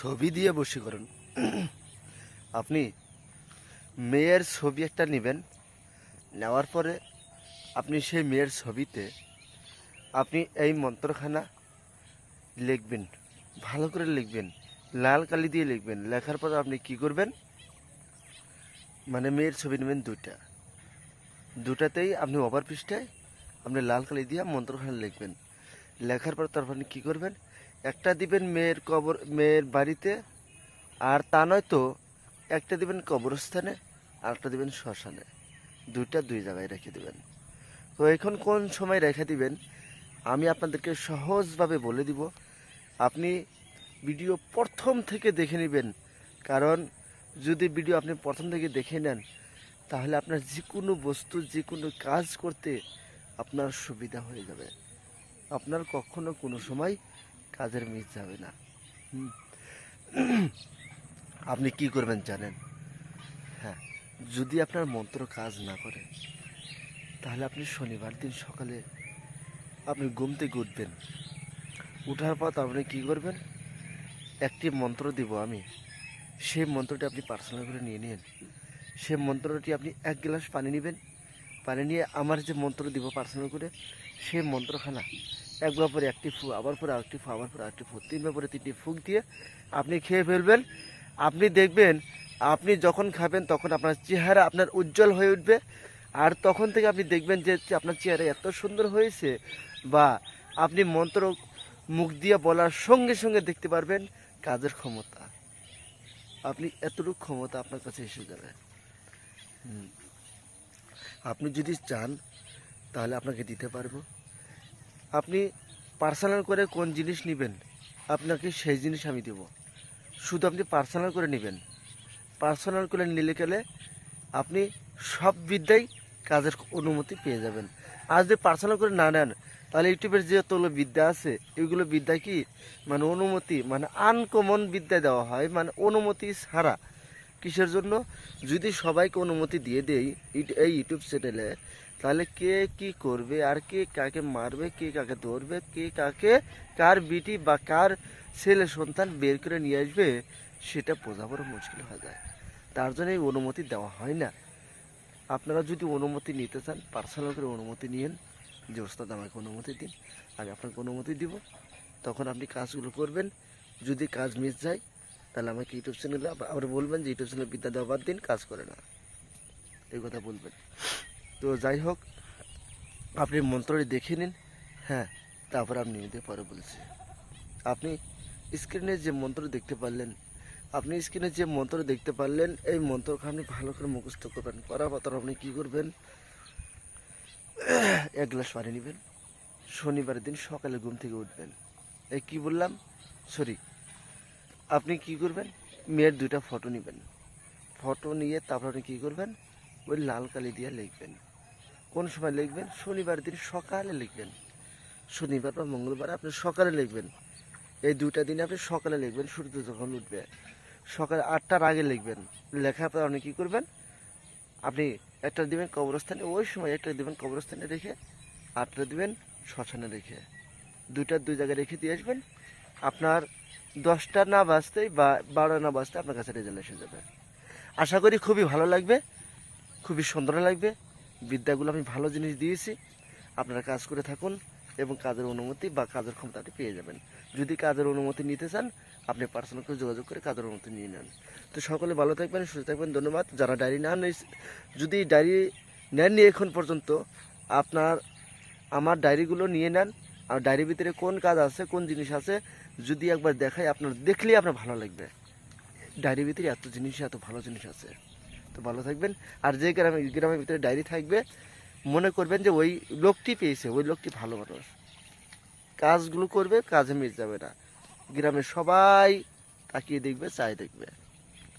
ছবি দিয়ে বশীকরণ। আপনি মেয়ের ছবি একটা নেবেন, নেওয়ার পরে আপনি সেই মেয়ের ছবিতে আপনি এই মন্ত্রখানা লিখবেন, ভালো করে লিখবেন, লাল কালি দিয়ে লিখবেন। লেখার পর আপনি কি করবেন? মানে মেয়ের ছবি নেবেন দুইটা। দুটাতেই আপনি ওভার পৃষ্ঠায় আপনি লাল কালি দিয়ে মন্ত্রখানা লিখবেন। লেখার পর তারপর আপনি কী করবেন? একটা দিবেন মেয়ের কবর, মেয়ের বাড়িতে, আর তা নয় তো, একটা দিবেন কবরস্থানে, আর একটা দিবেন শ্মশানে। দুইটা দুই জায়গায় রেখে দিবেন। তো এখন কোন সময় রেখে দিবেন, আমি আপনাদেরকে সহজভাবে বলে দিব। আপনি ভিডিও প্রথম থেকে দেখে নেবেন, কারণ যদি ভিডিও আপনি প্রথম থেকে দেখে নেন, তাহলে আপনার যে কোনো বস্তু যে কোনো কাজ করতে আপনার সুবিধা হয়ে যাবে। আপনার কখনো কোনো সময় কাজের মিস যাবে না। আপনি কি করবেন জানেন? হ্যাঁ যদি আপনার মন্ত্র কাজ না করে তাহলে আপনি শনিবার দিন সকালে আপনি ঘুম থেকে উঠবেন। উঠার পর আপনি কি করবেন? একটি মন্ত্র দিব আমি। সেই মন্ত্রটি আপনি পার্সোনাল করে নিয়ে নিন। সেই মন্ত্রটি আপনি এক গ্লাস পানি নেবেন। পানি নিয়ে আমার যে মন্ত্র দিব পার্সোনাল করে সেই মন্ত্রখানা একবার পরে একটি ফু, আবার পরে আরেকটি ফু, আবার পরে আরেকটি ফু, তিনবার পরে তিনটি ফুক দিয়ে আপনি খেয়ে ফেলবেন। আপনি দেখবেন, আপনি যখন খাবেন তখন আপনার চেহারা আপনার উজ্জ্বল হয়ে উঠবে। আর তখন থেকে আপনি দেখবেন যে আপনার চেহারা এত সুন্দর হয়েছে বা আপনি মন্ত্র মুখ দিয়ে বলার সঙ্গে সঙ্গে দেখতে পারবেন কাজের ক্ষমতা। আপনি এতটুকু ক্ষমতা আপনার কাছে এসে যাবে। আপনি যদি চান, তাহলে আপনাকে দিতে পারব। আপনি পার্সোনাল করে কোন জিনিস নেবেন, আপনাকে সেই জিনিস আমি দেব। শুধু আপনি পার্সোনাল করে নেবেন। পার্সোনাল করে নিলে গেলে আপনি সব বিদ্যাই কাজের অনুমতি পেয়ে যাবেন। আর যদি পার্সোনাল করে না নেন, তাহলে ইউটিউবের যে যতগুলো বিদ্যা আছে, এগুলো বিদ্যা কি? মানে অনুমতি মানে আনকমন বিদ্যা দেওয়া হয় মানে অনুমতি ছাড়া। কিসের জন্য? যদি সবাইকে অনুমতি দিয়ে ইট- এই ইউটিউব চ্যানেলে তাহলে কে কি করবে? আর কে কাকে মারবে? কে কাকে ধরবে? কে কাকে, কার বিটি বা কার ছেলে সন্তান বের করে নিয়ে আসবে? সেটা বোঝা বড় মুশকিল হয়ে যায়। তার জন্য এই অনুমতি দেওয়া হয় না। আপনারা যদি অনুমতি নিতে চান পার্সোনাল করে অনুমতি নিয়েন। যে ওস্তাদ আমাকে অনুমতি দিন, আমি আপনাকে অনুমতি দিব। তখন আপনি কাজগুলো করবেন। যদি কাজ মিস যায়, তাহলে আমাকে ইউটিউব চ্যানেলে আবার বলবেন যে, ইউটিউব চ্যানেলে বিদ্যা দেওয়া দিন, কাজ করে না। এই কথা বলবেন। তো যাই হোক, আপনি মন্ত্রটি দেখে নিন। হ্যাঁ তারপর আপনি নিতে পরে বলছি। আপনি স্ক্রিনে যে মন্ত্র দেখতে পারলেন, আপনি স্ক্রিনে যে মন্ত্র দেখতে পারলেন, এই মন্ত্রকে আপনি ভালো করে মুখস্থ করবেন। করার পর আপনি কী করবেন? এক গ্লাস পানি নেবেন। শনিবারের দিন সকালে ঘুম থেকে উঠবেন। এই কী বললাম? সরি, আপনি কি করবেন? মেয়ের দুইটা ফটো নেবেন। ফটো নিয়ে তারপর আপনি কী করবেন? ওই লাল কালি দিয়ে লিখবেন। কোন সময় লিখবেন? শনিবার দিন সকালে লিখবেন। শনিবার বা মঙ্গলবার আপনি সকালে লিখবেন। এই দুইটা দিনে আপনি সকালে লিখবেন, সূর্য যখন উঠবে। সকালে আটটার আগে লিখবেন। লেখার পর আপনি কী করবেন? আপনি একটা দিবেন কবরস্থানে, ওই সময় একটা দিবেন কবরস্থানে রেখে, আটটা দিবেন শ্মশানে রেখে। দুইটা দুই জায়গায় রেখে দিয়ে আসবেন। আপনার দশটা না বাজতেই বা বারো না বাজতে আপনার কাছে রেজাল্ট এসে যাবে। আশা করি খুবই ভালো লাগবে, খুবই সুন্দর লাগবে। বিদ্যাগুলো আমি ভালো জিনিস দিয়েছি, আপনারা কাজ করে থাকুন এবং কাজের অনুমতি বা কাজের ক্ষমতা পেয়ে যাবেন। যদি কাজের অনুমতি নিতে চান, আপনি পার্সোনাল করে যোগাযোগ করে কাজের অনুমতি নিয়ে নেন। তো সকলে ভালো থাকবেন, সুস্থ থাকবেন, ধন্যবাদ। যারা ডায়েরি না যদি ডায়েরি নেননি এখন পর্যন্ত, আপনার, আমার ডায়েরিগুলো নিয়ে নেন। আর ডায়েরির ভিতরে কোন কাজ আছে, কোন জিনিস আছে, যদি একবার দেখাই, আপনার দেখলেই আপনার ভালো লাগবে। ডায়েরির ভিতরে এত জিনিস, এত ভালো জিনিস আছে। তো ভালো থাকবেন। আর যে গ্রামে, গ্রামের ভিতরে ডায়েরি থাকবে, মনে করবেন যে ওই লোকটি পেয়েছে, ওই লোকটি ভালো মানুষ। কাজগুলো করবে, কাজে মিস যাবে না। গ্রামের সবাই তাকিয়ে দেখবে চাই দেখবে।